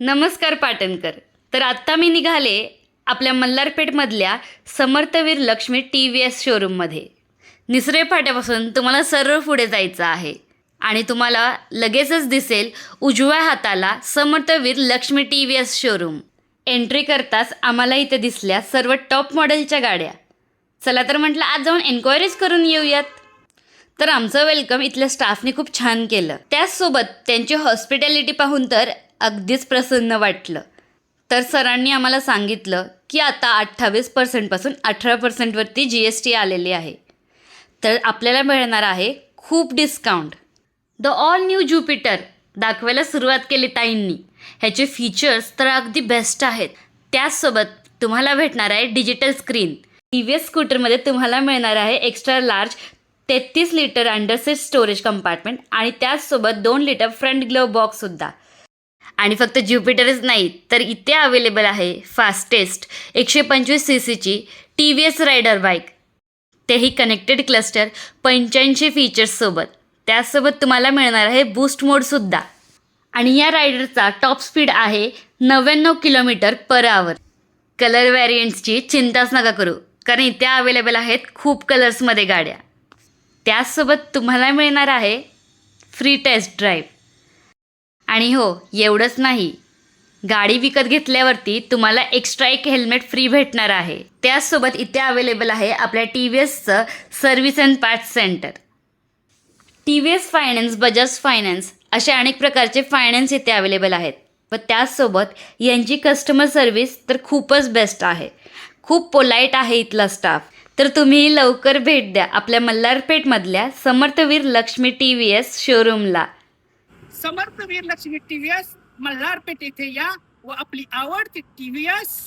नमस्कार पाटणकर. तर आत्ता मी निघाले आपल्या मल्हारपेठमधल्या Samarthveer Lakshmi T V S शोरूममध्ये निसरे फाट्यापासून तुम्हाला सरळ पुढे जायचं आहे. आणि तुम्हाला लगेचच दिसेल उजव्या हाताला Samarthveer Lakshmi T V S showroom entry करताच आम्हाला इथे दिसल्या सर्व टॉप मॉडेलच्या गाड्या. चला तर म्हटलं आज जाऊन एन्क्वायरीज करून येऊयात. तर आमचं वेलकम इथल्या स्टाफने खूप छान केलं. त्याचसोबत त्यांची हॉस्पिटॅलिटी पाहून तर अगदीच प्रसन्न वाटलं. तर सरांनी आम्हाला सांगितलं की आता अठ्ठावीस पर्सेंटपासून अठरा पर्सेंटवरती जी एस टी आलेली आहे. तर आपल्याला मिळणार आहे खूप discount the all new Jupiter दाखवायला सुरुवात केली ताईंनी. ह्याचे फीचर्स तर अगदी बेस्ट आहेत. त्याचसोबत तुम्हाला भेटणार आहे digital screen T V S स्कूटरमध्ये तुम्हाला मिळणार आहे एक्स्ट्रा लार्ज तेहतीस लिटर अंडरसेट स्टोरेज कंपार्टमेंट आणि त्याचसोबत दोन लिटर फ्रंट ग्लोव बॉक्ससुद्धा आणि फक्त ज्युपिटरच नाही तर इथे अवेलेबल आहे फास्टेस्ट एकशे पंचवीस सी सीची T V S Raider bike. तेही कनेक्टेड क्लस्टर पंच्याऐंशी फीचर्ससोबत त्याचसोबत तुम्हाला मिळणार आहे बूस्ट मोडसुद्धा आणि या रायडरचा टॉप स्पीड आहे नव्याण्णव किलोमीटर पर आवर कलर व्हॅरियंट्सची चिंताच नका करू कारण इथे अवेलेबल आहेत खूप कलर्समध्ये गाड्या. त्याचसोबत तुम्हाला मिळणार आहे फ्री टेस्ट ड्राईव्ह आणि हो एवढंच नाही. गाडी विकत घेतल्यावरती तुम्हाला एक्स्ट्रा एक हेल्मेट फ्री भेटणार आहे. त्याचसोबत इथे अवेलेबल आहे आपल्या टी व्ही एसचं service and parts centre T V S finance Bajaj finance असे अनेक प्रकारचे फायनान्स इथे अवेलेबल आहेत. व त्याचसोबत यांची कस्टमर सर्व्हिस तर खूपच बेस्ट आहे. खूप पोलाईट आहे इथला स्टाफ तर तुम्ही लवकर भेट द्या आपल्या मल्हारपेठमधल्या Samarthveer Lakshmi T V S शोरूमला समर्थ वीर लक्ष्मी टीव्हीएस मल्हारपेठ येथे या व आपली आवडती टीव्हीएस